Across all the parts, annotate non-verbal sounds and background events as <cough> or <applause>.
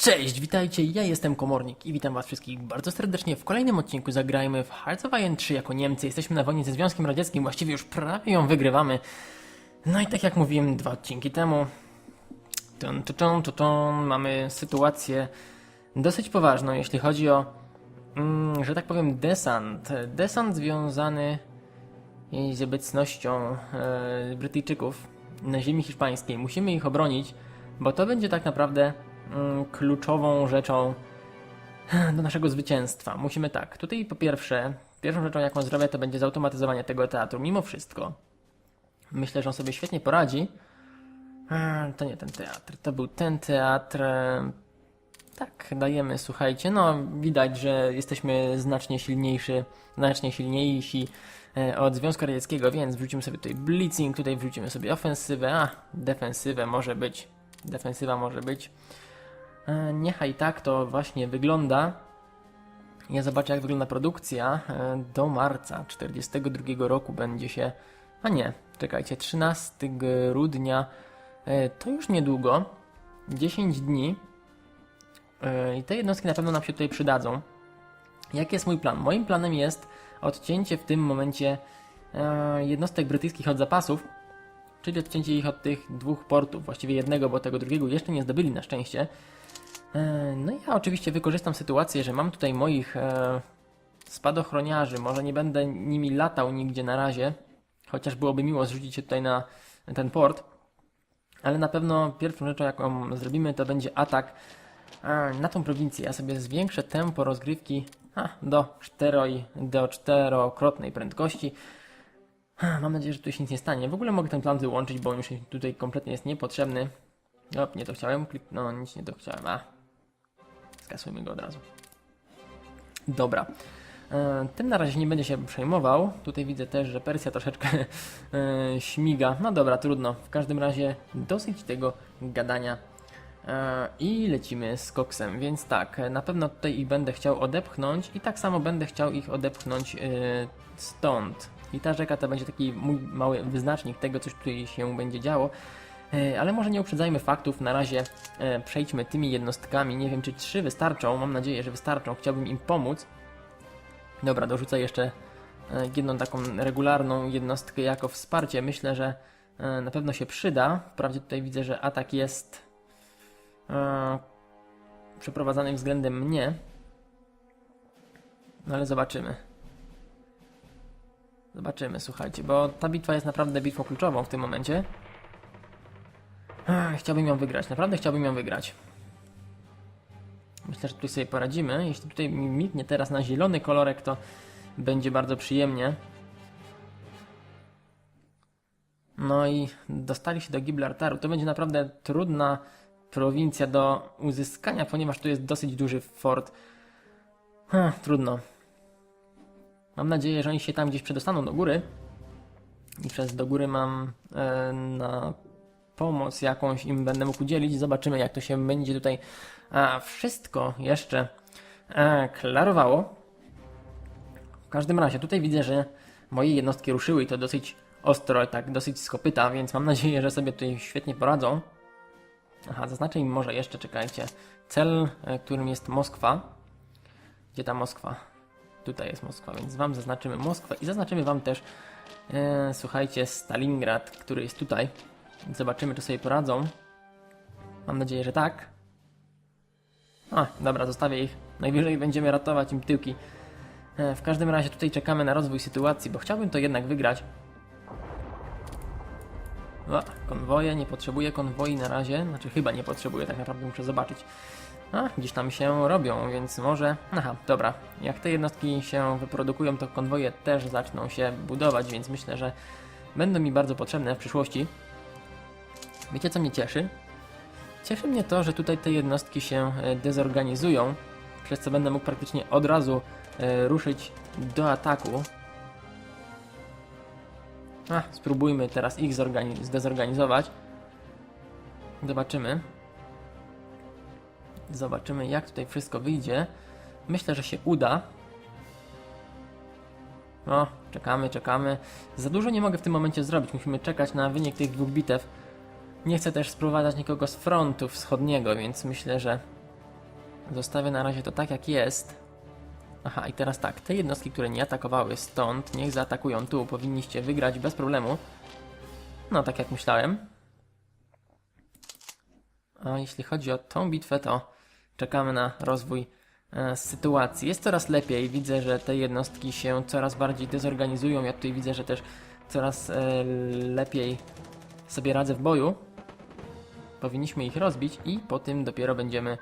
Cześć, witajcie, ja jestem Komornik i witam was wszystkich bardzo serdecznie w kolejnym odcinku Zagrajmy w Hearts of Iron 3 jako Niemcy. Jesteśmy na wojnie ze Związkiem Radzieckim, właściwie już prawie ją wygrywamy. No i tak jak mówiłem dwa odcinki temu, tun, tun, tun, tun, mamy sytuację dosyć poważną, jeśli chodzi o, mm, że tak powiem, desant. Desant związany z obecnością e, Brytyjczyków na ziemi hiszpańskiej. Musimy ich obronić, bo to będzie tak naprawdę kluczową rzeczą <sighs> do naszego zwycięstwa. Musimy tak. Tutaj po pierwsze, pierwszą rzeczą jaką zrobię to będzie zautomatyzowanie tego teatru. Mimo wszystko. Myślę, że on sobie świetnie poradzi. To nie ten teatr, to był ten teatr. Tak, dajemy, słuchajcie, no widać, że jesteśmy znacznie silniejszy, znacznie silniejsi e, od Związku Radzieckiego, więc wrzucimy sobie tutaj blitzing, tutaj wrzucimy sobie ofensywę, a defensywę może być, defensywa może być. E, Niechaj tak to właśnie wygląda. Ja zobaczę jak wygląda produkcja. E, Do marca 42 roku będzie się, a nie, czekajcie, 13 grudnia, e, to już niedługo, 10 dni. I te jednostki na pewno nam się tutaj przydadzą. Jaki jest mój plan? Moim planem jest odcięcie w tym momencie jednostek brytyjskich od zapasów, czyli odcięcie ich od tych dwóch portów, właściwie jednego, bo tego drugiego jeszcze nie zdobyli na szczęście. E, No i ja oczywiście wykorzystam sytuację, że mam tutaj moich e, spadochroniarzy, może nie będę nimi latał nigdzie na razie, chociaż byłoby miło zrzucić się tutaj na ten port, ale na pewno pierwszą rzeczą jaką zrobimy to będzie atak e, na tą prowincję. Ja sobie zwiększę tempo rozgrywki a, do 4, do czterokrotnej prędkości. Mam nadzieję, że tu się nic nie stanie. W ogóle mogę ten plan wyłączyć, bo już tutaj kompletnie jest niepotrzebny. Op, nie to chciałem, klik... no nic nie to chciałem, a. Skasujmy go od razu. Dobra. E, Tym na razie nie będę się przejmował. Tutaj widzę też, że Persja troszeczkę <laughs> e, śmiga. No dobra, trudno. W każdym razie dosyć tego gadania. E, I lecimy z koksem, więc tak, na pewno tutaj ich będę chciał odepchnąć i tak samo będę chciał ich odepchnąć stąd. I ta rzeka to będzie taki mój mały wyznacznik tego, coś tutaj się będzie działo. E, Ale może nie uprzedzajmy faktów, na razie e, przejdźmy tymi jednostkami. Nie wiem, czy trzy wystarczą, mam nadzieję, że wystarczą. Chciałbym im pomóc. Dobra, dorzucę jeszcze e, jedną taką regularną jednostkę jako wsparcie. Myślę, że na pewno się przyda. Wprawdzie tutaj widzę, że atak jest przeprowadzany względem mnie. No ale zobaczymy. Zobaczymy, słuchajcie, bo ta bitwa jest naprawdę bitwą kluczową w tym momencie. Ach, chciałbym ją wygrać, naprawdę chciałbym ją wygrać. Myślę, że tutaj sobie poradzimy. Jeśli tutaj mi mignie teraz na zielony kolorek, to będzie bardzo przyjemnie. No i dostali się do Gibraltaru. To będzie naprawdę trudna prowincja do uzyskania, ponieważ tu jest dosyć duży fort. Hm, trudno. Mam nadzieję, że oni się tam gdzieś przedostaną do góry. I przez do góry mam e, na pomoc jakąś im będę mógł udzielić. Zobaczymy, jak to się będzie tutaj a, wszystko jeszcze e, klarowało. W każdym razie, tutaj widzę, że moje jednostki ruszyły i to dosyć ostro, tak dosyć z kopyta, więc mam nadzieję, że sobie tutaj świetnie poradzą. Aha, zaznaczę im może jeszcze, czekajcie, cel, e, którym jest Moskwa. Gdzie ta Moskwa? Tutaj jest Moskwa, więc Wam zaznaczymy Moskwę i zaznaczymy Wam też, e, słuchajcie, Stalingrad, który jest tutaj. Zobaczymy, czy sobie poradzą. Mam nadzieję, że tak. A, dobra, zostawię ich. Najwyżej będziemy ratować im tyłki. E, W każdym razie tutaj czekamy na rozwój sytuacji, bo chciałbym to jednak wygrać. O, konwoje, nie potrzebuję konwoi na razie. Znaczy chyba nie potrzebuję, tak naprawdę muszę zobaczyć. A, gdzieś tam się robią, więc może... Aha, dobra. Jak te jednostki się wyprodukują, to konwoje też zaczną się budować, więc myślę, że będą mi bardzo potrzebne w przyszłości. Wiecie co mnie cieszy? Cieszy mnie to, że tutaj te jednostki się e, dezorganizują, przez co będę mógł praktycznie od razu e, ruszyć do ataku. A, spróbujmy teraz ich zorgani- zdezorganizować. Zobaczymy. Zobaczymy, jak tutaj wszystko wyjdzie. Myślę, że się uda. O, czekamy, czekamy. Za dużo nie mogę w tym momencie zrobić. Musimy czekać na wynik tych dwóch bitew. Nie chcę też sprowadzać nikogo z frontu wschodniego, więc myślę, że Zostawię na razie to tak jak jest. Aha, i teraz tak, te jednostki, które nie atakowały stąd, niech zaatakują tu, powinniście wygrać bez problemu. No, tak jak myślałem. A jeśli chodzi o tą bitwę, to czekamy na rozwój e, sytuacji. Jest coraz lepiej, widzę, że te jednostki się coraz bardziej dezorganizują. Ja tutaj widzę, że też coraz e, lepiej sobie radzę w boju. Powinniśmy ich rozbić i po tym dopiero będziemy...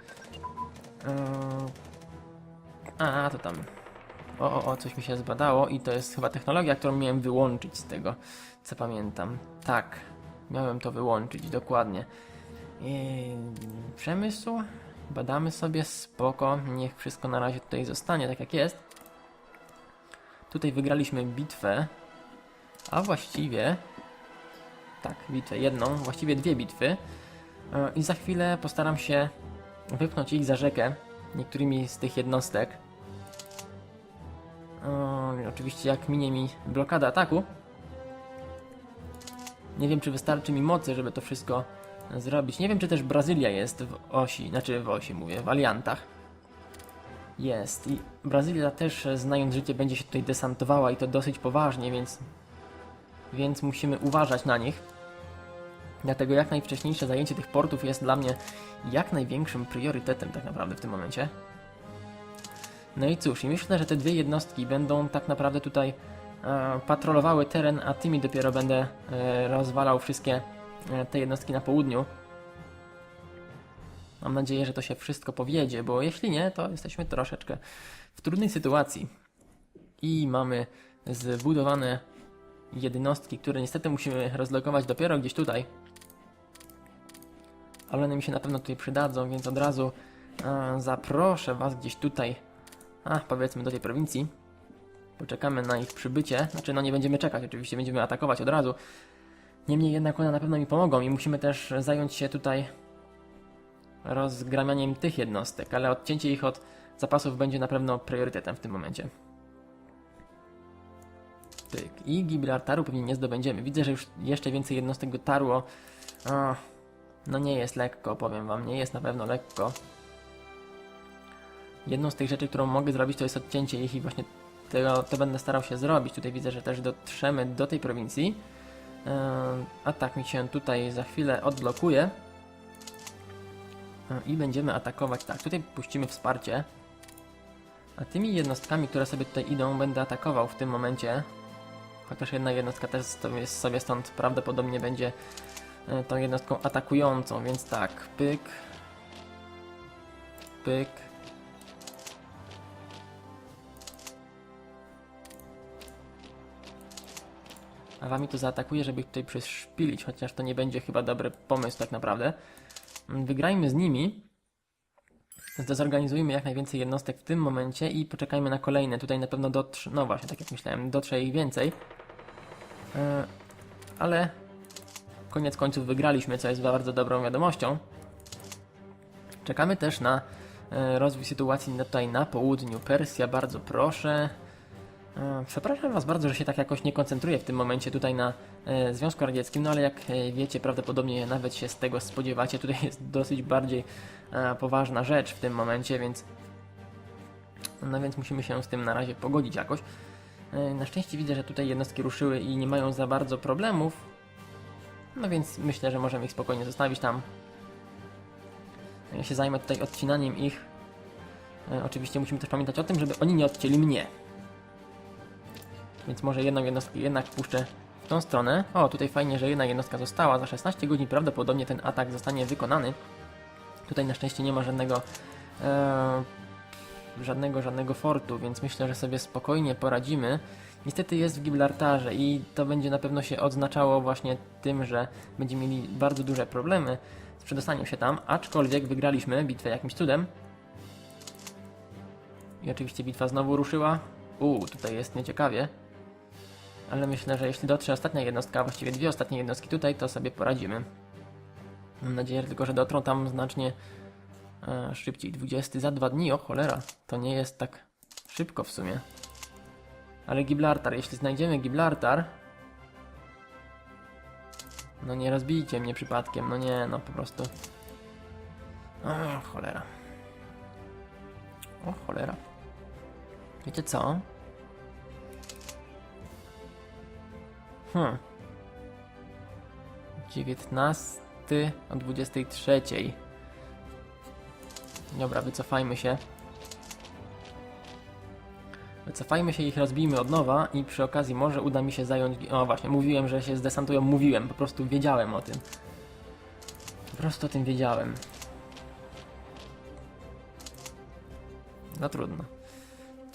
E, a, to tam... O, o, o, coś mi się zbadało i to jest chyba technologia, którą miałem wyłączyć z tego, co pamiętam. Tak, miałem to wyłączyć, dokładnie. Yy, przemysł. Badamy sobie, spoko. Niech wszystko na razie tutaj zostanie tak jak jest. Tutaj wygraliśmy bitwę, a właściwie... Tak, bitwę jedną, właściwie dwie bitwy. Yy, I za chwilę postaram się wypchnąć ich za rzekę niektórymi z tych jednostek. Yy, oczywiście jak minie mi blokada ataku. Nie wiem, czy wystarczy mi mocy, żeby to wszystko zrobić. Nie wiem, czy też Brazylia jest w osi, znaczy w osi mówię, w aliantach. Jest i Brazylia też, e, znając życie, będzie się tutaj desantowała i to dosyć poważnie, więc, więc musimy uważać na nich. Dlatego jak najwcześniejsze zajęcie tych portów jest dla mnie jak największym priorytetem tak naprawdę w tym momencie. No i cóż, i myślę, że te dwie jednostki będą tak naprawdę tutaj e, patrolowały teren, a tymi dopiero będę e, rozwalał wszystkie e, te jednostki na południu. Mam nadzieję, że to się wszystko powiedzie, bo jeśli nie, to jesteśmy troszeczkę w trudnej sytuacji. I mamy zbudowane jednostki, które niestety musimy rozlokować dopiero gdzieś tutaj. Ale one mi się na pewno tutaj przydadzą, więc od razu e, zaproszę Was gdzieś tutaj, a powiedzmy do tej prowincji. Poczekamy na ich przybycie. Znaczy, no nie będziemy czekać, oczywiście będziemy atakować od razu. Niemniej jednak one na pewno mi pomogą i musimy też zająć się tutaj rozgramianiem tych jednostek, ale odcięcie ich od zapasów będzie na pewno priorytetem w tym momencie. Tyk. I Gibraltaru pewnie nie zdobędziemy. Widzę, że już jeszcze więcej jednostek dotarło. O, no nie jest lekko, powiem wam, nie jest na pewno lekko. Jedną z tych rzeczy, którą mogę zrobić, to jest odcięcie ich i właśnie tego, to będę starał się zrobić. Tutaj widzę, że też dotrzemy do tej prowincji. Yy, atak mi się tutaj za chwilę odblokuje. Yy, I będziemy atakować tak. Tutaj puścimy wsparcie. A tymi jednostkami, które sobie tutaj idą, będę atakował w tym momencie. Chociaż jedna jednostka też sobie stąd prawdopodobnie będzie yy, tą jednostką atakującą, więc tak, pyk. Pyk. A wami to zaatakuje, żeby tutaj przeszpilić, chociaż to nie będzie chyba dobry pomysł tak naprawdę. Mm, Wygrajmy z nimi. Zdezorganizujmy jak najwięcej jednostek w tym momencie i poczekajmy na kolejne. Tutaj na pewno dotrze, no właśnie, tak jak myślałem, dotrze ich więcej. Yy, ale koniec końców wygraliśmy, co jest bardzo dobrą wiadomością. Czekamy też na e, rozwój sytuacji tutaj na południu. Persja, bardzo proszę. E, Przepraszam Was bardzo, że się tak jakoś nie koncentruję w tym momencie tutaj na e, Związku Radzieckim, no ale jak e, wiecie, prawdopodobnie nawet się z tego spodziewacie, tutaj jest dosyć bardziej poważna rzecz w tym momencie, więc no więc musimy się z tym na razie pogodzić jakoś. Na szczęście widzę, że tutaj jednostki ruszyły i nie mają za bardzo problemów, no więc myślę, że możemy ich spokojnie zostawić tam. Ja się zajmę tutaj odcinaniem ich. Oczywiście musimy też pamiętać o tym, żeby oni nie odcięli mnie. Więc może jedną jednostkę jednak puszczę w tą stronę. O, tutaj fajnie, że jedna jednostka została. Za 16 godzin prawdopodobnie ten atak zostanie wykonany. Tutaj na szczęście nie ma żadnego e, żadnego, żadnego fortu, więc myślę, że sobie spokojnie poradzimy. Niestety jest w Gibraltarze i to będzie na pewno się odznaczało właśnie tym, że będziemy mieli bardzo duże problemy z przedostaniem się tam, aczkolwiek wygraliśmy bitwę jakimś cudem. I oczywiście bitwa znowu ruszyła. Uuu, tutaj jest nieciekawie. Ale myślę, że jeśli dotrze ostatnia jednostka, a właściwie dwie ostatnie jednostki tutaj, to sobie poradzimy. Mam nadzieję tylko, że dotrą tam znacznie e, szybciej. 20 za dwa dni, o cholera. To nie jest tak szybko w sumie. Ale Gibraltar, jeśli znajdziemy Gibraltar... No nie rozbijcie mnie przypadkiem, no nie, no po prostu... O, cholera. O cholera. Wiecie co? Hmm. 19 o 23. Dobra, wycofajmy się. Wycofajmy się ich rozbijmy od nowa i przy okazji może uda mi się zająć... O właśnie, mówiłem, że się zdesantują, mówiłem, po prostu wiedziałem o tym. Po prostu o tym wiedziałem. No trudno.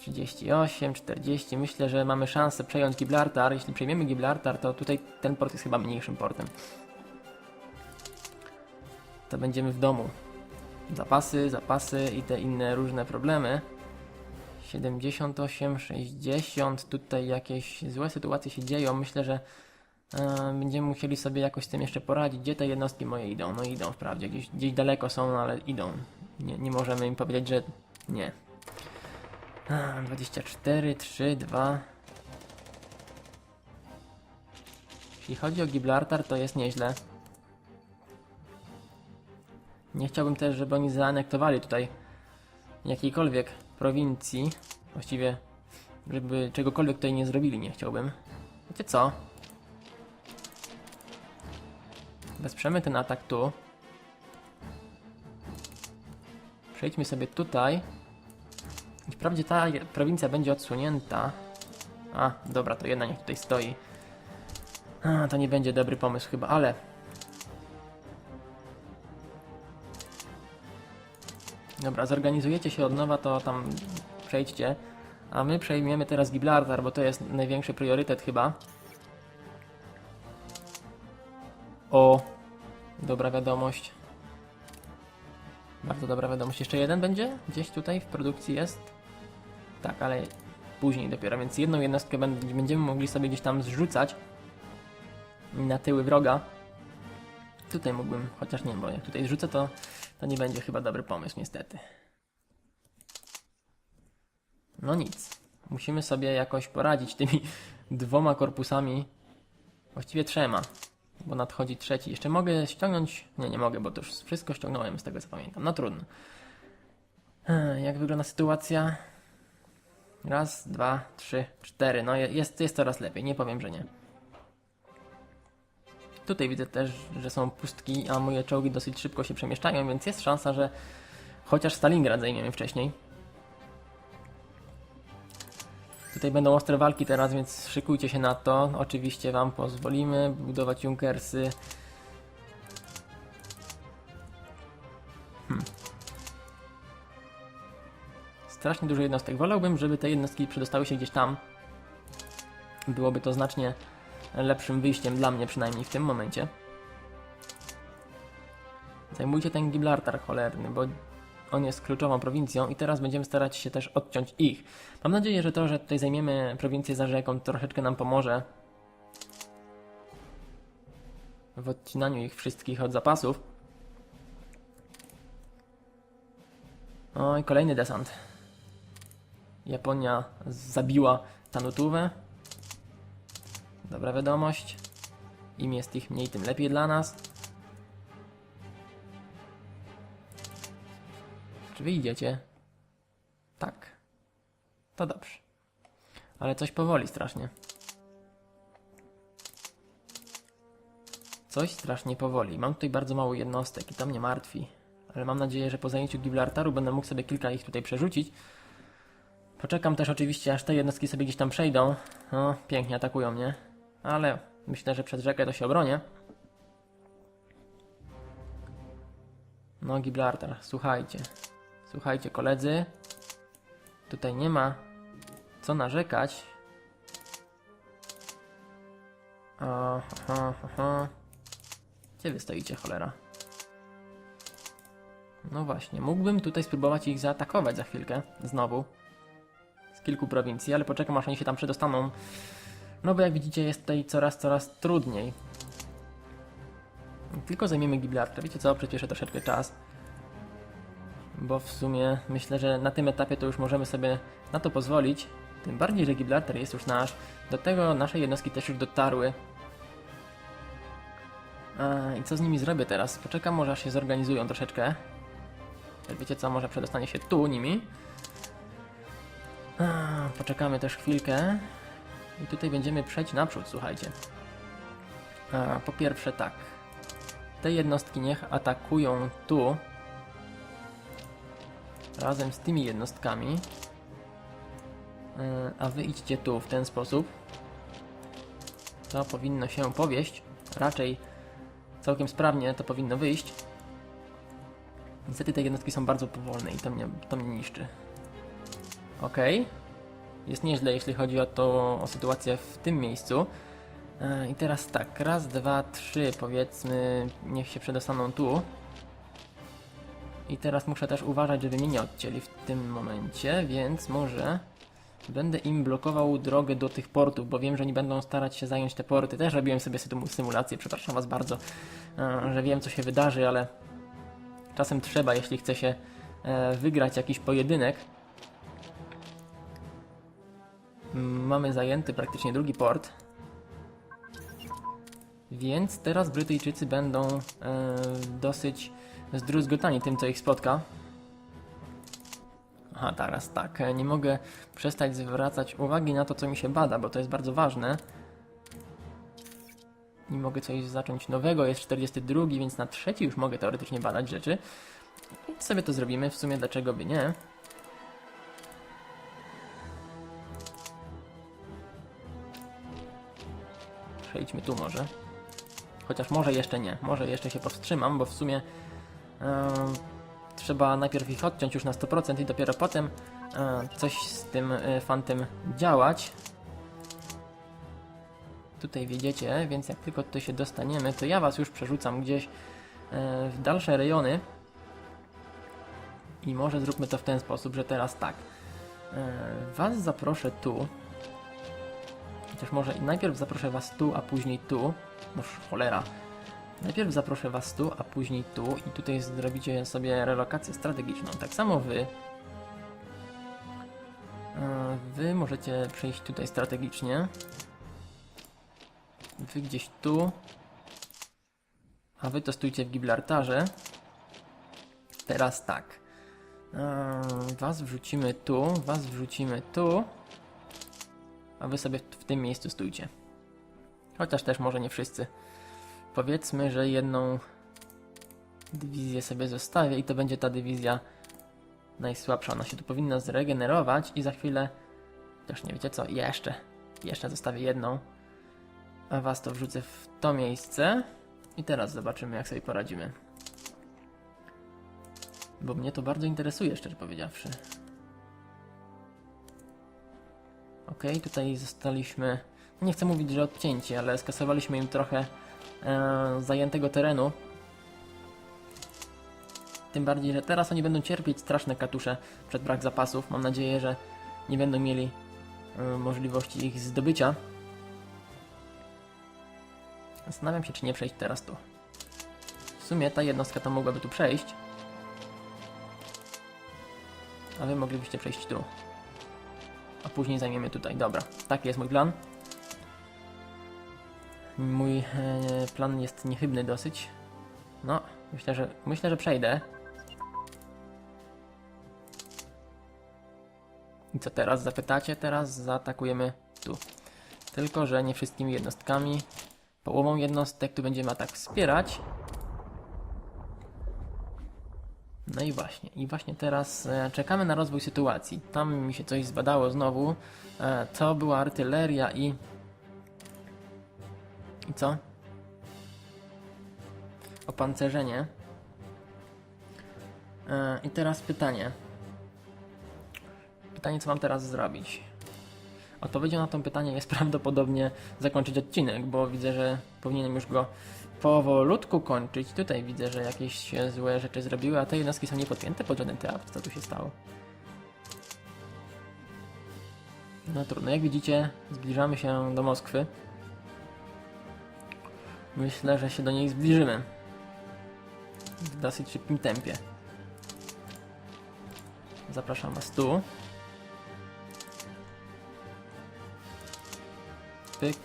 38, 40. Myślę, że mamy szansę przejąć Gibraltar. Jeśli przejmiemy Gibraltar, to tutaj ten port jest chyba mniejszym portem. To będziemy w domu. Zapasy, zapasy i te inne różne problemy. 78, 60. Tutaj jakieś złe sytuacje się dzieją. Myślę, że e, będziemy musieli sobie jakoś z tym jeszcze poradzić. Gdzie te jednostki moje idą? No idą wprawdzie. Gdzieś, gdzieś daleko są, ale idą. Nie, nie możemy im powiedzieć, że nie. A, 24, 3, 2. Jeśli chodzi o Gibraltar, to jest nieźle. Nie chciałbym też, żeby oni zaanektowali tutaj jakiejkolwiek prowincji. Właściwie, żeby czegokolwiek tutaj nie zrobili, nie chciałbym. Wiecie co? Wesprzemy ten atak tu. Przejdźmy sobie tutaj. Wprawdzie ta prowincja będzie odsunięta. A, dobra, to jedna niech tutaj stoi. A, to nie będzie dobry pomysł chyba, ale... Dobra, zorganizujecie się od nowa, to tam przejdźcie. A my przejmiemy teraz Gibraltar, bo to jest największy priorytet chyba. O, dobra wiadomość. Bardzo dobra wiadomość. Jeszcze jeden będzie? Gdzieś tutaj w produkcji jest? Tak, ale później dopiero, więc jedną jednostkę będ- będziemy mogli sobie gdzieś tam zrzucać na tyły wroga. Tutaj mógłbym, chociaż nie, bo jak tutaj zrzucę, to, to nie będzie chyba dobry pomysł, niestety. No nic. Musimy sobie jakoś poradzić tymi <laughs> dwoma korpusami. Właściwie trzema, bo nadchodzi trzeci. Jeszcze mogę ściągnąć. Nie, nie mogę, bo to już wszystko ściągnąłem z tego co pamiętam. No trudno. Jak wygląda sytuacja? Raz, dwa, trzy, cztery. No je- jest, jest coraz lepiej, nie powiem, że nie. Tutaj widzę też, że są pustki, a moje czołgi dosyć szybko się przemieszczają, więc jest szansa, że chociaż Stalingrad zajmiemy wcześniej. Tutaj będą ostre walki teraz, więc szykujcie się na to. Oczywiście Wam pozwolimy budować Junkersy. Strasznie dużo jednostek. Wolałbym, żeby te jednostki przedostały się gdzieś tam. Byłoby to znacznie lepszym wyjściem dla mnie, przynajmniej w tym momencie. Zajmujcie ten Gibraltar cholerny, bo on jest kluczową prowincją i teraz będziemy starać się też odciąć ich. Mam nadzieję, że to, że tutaj zajmiemy prowincję za rzeką, troszeczkę nam pomoże w odcinaniu ich wszystkich od zapasów. O, i kolejny desant. Japonia zabiła Tanutówę. Dobra wiadomość. Im jest ich mniej, tym lepiej dla nas. Czy wy idziecie? Tak. To dobrze. Ale coś powoli strasznie. Coś strasznie powoli. Mam tutaj bardzo mało jednostek i to mnie martwi. Ale mam nadzieję, że po zajęciu Gibraltaru będę mógł sobie kilka ich tutaj przerzucić. Poczekam też oczywiście, aż te jednostki sobie gdzieś tam przejdą. No, pięknie atakują mnie. Ale myślę, że przed rzekę to się obronię. No, Gibraltar, słuchajcie. Słuchajcie, koledzy. Tutaj nie ma co narzekać. Aha, aha. Gdzie wy stoicie, cholera? No właśnie, mógłbym tutaj spróbować ich zaatakować za chwilkę, znowu. Kilku prowincji, ale poczekam aż oni się tam przedostaną. No bo jak widzicie jest tutaj coraz, coraz trudniej. Tylko zajmiemy Gibraltar. Wiecie co, przyspieszę troszeczkę czas. Bo w sumie myślę, że na tym etapie to już możemy sobie na to pozwolić. Tym bardziej, że Gibraltar jest już nasz. Do tego nasze jednostki też już dotarły. A, I co z nimi zrobię teraz? Poczekam, może aż się zorganizują troszeczkę. Wiecie co, może przedostanie się tu nimi. Poczekamy też chwilkę. I tutaj będziemy przejść naprzód, słuchajcie. Po pierwsze tak. Te jednostki niech atakują tu. Razem z tymi jednostkami. E, A wy idźcie tu w ten sposób. To powinno się powieść. Raczej całkiem sprawnie to powinno wyjść. Niestety te jednostki są bardzo powolne i to mnie, to mnie niszczy. Okej. Jest nieźle, jeśli chodzi o to, o sytuację w tym miejscu. E, I teraz tak, raz, dwa, trzy, powiedzmy, niech się przedostaną tu. I teraz muszę też uważać, żeby mnie nie odcięli w tym momencie, więc może będę im blokował drogę do tych portów, bo wiem, że oni będą starać się zająć te porty. Też robiłem sobie symu- symulację, przepraszam Was bardzo, e, że wiem, co się wydarzy, ale czasem trzeba, jeśli chce się e, wygrać jakiś pojedynek. Mamy zajęty praktycznie drugi port. Więc teraz Brytyjczycy będą e, dosyć zdruzgotani tym, co ich spotka. Aha, teraz tak. e, Nie mogę przestać zwracać uwagi na to, co mi się bada, bo to jest bardzo ważne. Nie mogę coś zacząć nowego, jest 42, więc na trzeci już mogę teoretycznie badać rzeczy. I sobie to zrobimy, w sumie dlaczego by nie. Przejdźmy tu może. Chociaż może jeszcze nie, może jeszcze się powstrzymam, bo w sumie e, trzeba najpierw ich odciąć już na 100% i dopiero potem e, coś z tym e, fantem działać. Tutaj wiedziecie, więc jak tylko tutaj się dostaniemy, to ja was już przerzucam gdzieś e, w dalsze rejony. I może zróbmy to w ten sposób, że teraz tak. E, was zaproszę tu. Chociaż może najpierw zaproszę was tu, a później tu. Noż cholera. Najpierw zaproszę was tu, a później tu i tutaj zrobicie sobie relokację strategiczną. Tak samo wy. E, Wy możecie przejść tutaj strategicznie. Wy gdzieś tu. A wy to stójcie w Gibraltarze. Teraz tak. E, Was wrzucimy tu, was wrzucimy tu. A wy sobie w tym miejscu stójcie. Chociaż też może nie wszyscy. Powiedzmy, że jedną dywizję sobie zostawię i to będzie ta dywizja najsłabsza. Ona się tu powinna zregenerować i za chwilę też nie wiecie co, jeszcze, jeszcze zostawię jedną. A was to wrzucę w to miejsce i teraz zobaczymy jak sobie poradzimy. Bo mnie to bardzo interesuje, szczerze powiedziawszy. Ok, tutaj zostaliśmy. Nie chcę mówić, że odcięci, ale skasowaliśmy im trochę e, zajętego terenu. Tym bardziej, że teraz oni będą cierpieć straszne katusze przed brak zapasów. Mam nadzieję, że nie będą mieli e, możliwości ich zdobycia. Zastanawiam się, czy nie przejść teraz tu. W sumie ta jednostka to mogłaby tu przejść. A wy moglibyście przejść tu. A później zajmiemy tutaj. Dobra, taki jest mój plan. Mój e, plan jest niechybny dosyć. No, myślę, że myślę, że przejdę. I co teraz zapytacie? Teraz zaatakujemy tu. Tylko, że nie wszystkimi jednostkami. Połową jednostek tu będziemy atak wspierać. No i właśnie, i właśnie teraz e, czekamy na rozwój sytuacji. Tam mi się coś zbadało znowu. E, to była artyleria i. I co? Opancerzenie. E, I teraz pytanie. Pytanie, co mam teraz zrobić? Odpowiedzią na to pytanie jest <laughs> prawdopodobnie zakończyć odcinek, bo widzę, że powinienem już go powolutku kończyć. Tutaj widzę, że jakieś się złe rzeczy zrobiły, a te jednostki są niepodpięte pod żaden teatr. Co tu się stało? No trudno, jak widzicie, zbliżamy się do Moskwy. Myślę, że się do niej zbliżymy. W dosyć szybkim tempie. Zapraszam Was tu. Pyk.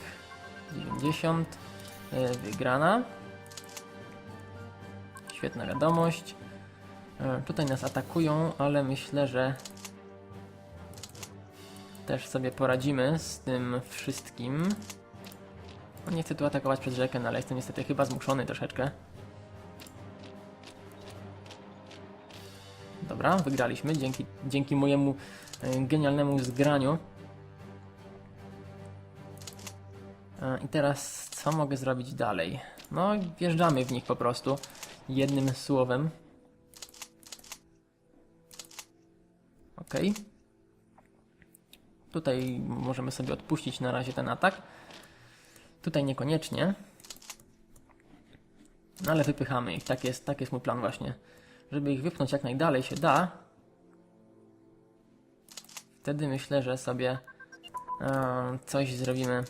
90. E, Wygrana. Świetna wiadomość. E, Tutaj nas atakują, ale myślę, że też sobie poradzimy z tym wszystkim. No nie chcę tu atakować przez rzekę, no ale jestem niestety chyba zmuszony troszeczkę. Dobra, wygraliśmy dzięki, dzięki mojemu e, genialnemu zgraniu. I teraz co mogę zrobić dalej? No, wjeżdżamy w nich po prostu. Jednym słowem. Ok. Tutaj możemy sobie odpuścić na razie ten atak. Tutaj niekoniecznie. No ale wypychamy ich. Tak jest, tak jest mój plan właśnie. Żeby ich wypchnąć jak najdalej się da. Wtedy myślę, że sobie e, coś zrobimy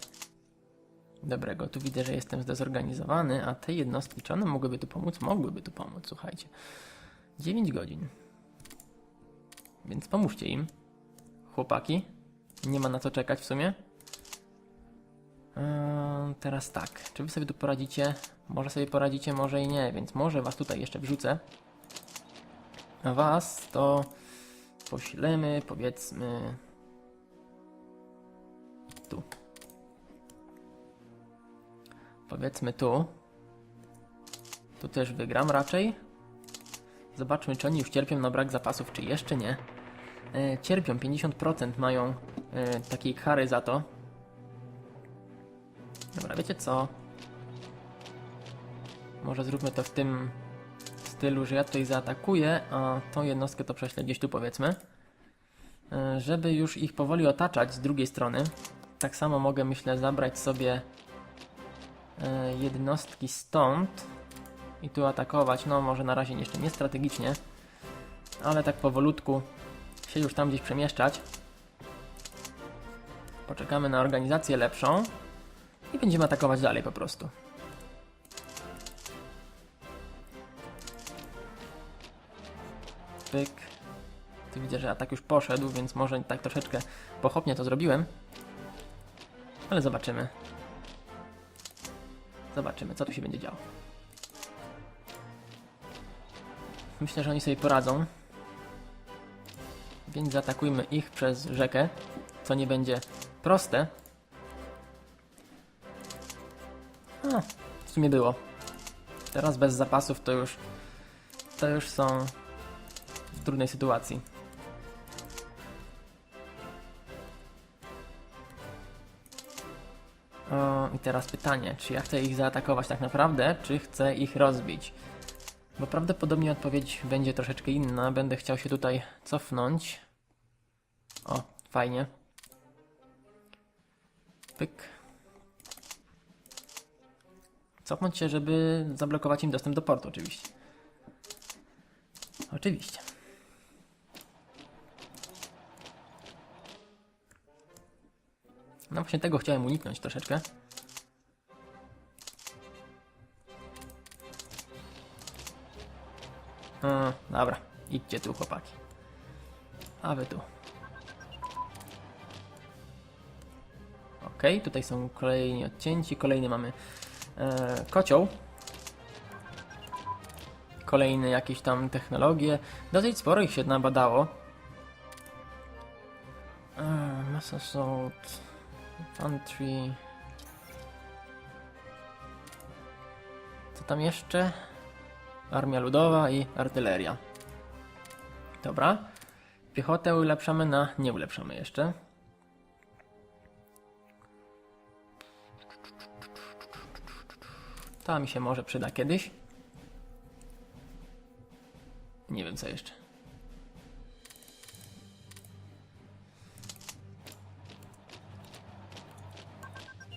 dobrego. Tu widzę, że jestem zdezorganizowany, a te jednostki, czy one mogłyby tu pomóc? Mogłyby tu pomóc, słuchajcie. 9 godzin. Więc pomóżcie im. Chłopaki. Nie ma na co czekać w sumie. Eee, teraz tak. Czy wy sobie tu poradzicie? Może sobie poradzicie, może i nie, więc może was tutaj jeszcze wrzucę. A was to poślemy, powiedzmy, tu. Powiedzmy tu. Tu też wygram raczej. Zobaczmy, czy oni już cierpią na brak zapasów, czy jeszcze nie. E, cierpią, 50% mają e, takiej kary za to. Dobra, wiecie co? Może zróbmy to w tym stylu, że ja tutaj zaatakuję, a tą jednostkę to prześlę gdzieś tu powiedzmy. E, żeby już ich powoli otaczać z drugiej strony. Tak samo mogę, myślę, zabrać sobie jednostki stąd i tu atakować. No, może na razie jeszcze nie strategicznie, ale tak powolutku się już tam gdzieś przemieszczać. Poczekamy na organizację lepszą i będziemy atakować dalej po prostu. Pyk. Tu widzę, że atak już poszedł, więc może tak troszeczkę pochopnie to zrobiłem. Ale zobaczymy. Zobaczymy, co tu się będzie działo. Myślę, że oni sobie poradzą. Więc zaatakujmy ich przez rzekę, co nie będzie proste. A, w sumie było. Teraz bez zapasów to już to już są w trudnej sytuacji. I teraz pytanie, czy ja chcę ich zaatakować tak naprawdę, czy chcę ich rozbić? Bo prawdopodobnie odpowiedź będzie troszeczkę inna. Będę chciał się tutaj cofnąć. O, fajnie. Pyk. Cofnąć się, żeby zablokować im dostęp do portu, oczywiście. Oczywiście. No właśnie tego chciałem uniknąć troszeczkę. A, dobra, idźcie tu chłopaki. A wy tu. Okej, tutaj są kolejni odcięci, kolejny mamy e, kocioł. Kolejne jakieś tam technologie. Dosyć sporo ich się nabadało. E, Mass Assault, Infantry. Co tam jeszcze? Armia ludowa i artyleria. Dobra. Piechotę ulepszamy na... Nie ulepszamy jeszcze. Ta mi się może przyda kiedyś. Nie wiem co jeszcze.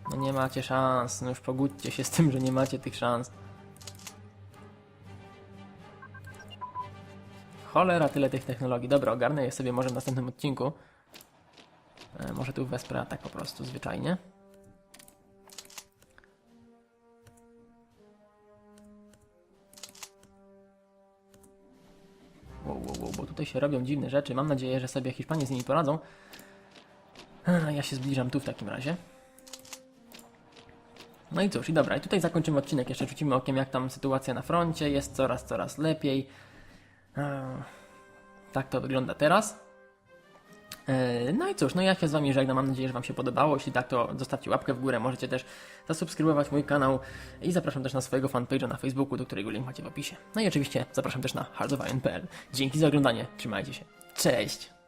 No nie macie szans, no już pogódźcie się z tym, że nie macie tych szans. Cholera, tyle tych technologii. Dobra, ogarnę je sobie może w następnym odcinku. E, może tu wesprę atak po prostu, zwyczajnie. Wow, wow, wow, bo tutaj się robią dziwne rzeczy. Mam nadzieję, że sobie Hiszpanie z nimi poradzą. A ja się zbliżam tu w takim razie. No i cóż, i dobra, i tutaj zakończymy odcinek. Jeszcze rzucimy okiem, jak tam sytuacja na froncie. Jest coraz, coraz lepiej. Tak to wygląda teraz. E, No i cóż, no ja się z wami żegnam, mam nadzieję, że wam się podobało. Jeśli tak, to zostawcie łapkę w górę, możecie też zasubskrybować mój kanał i zapraszam też na swojego fanpage'a na Facebooku, do którego link macie w opisie. No i oczywiście zapraszam też na hardofire.pl. Dzięki za oglądanie, trzymajcie się. Cześć!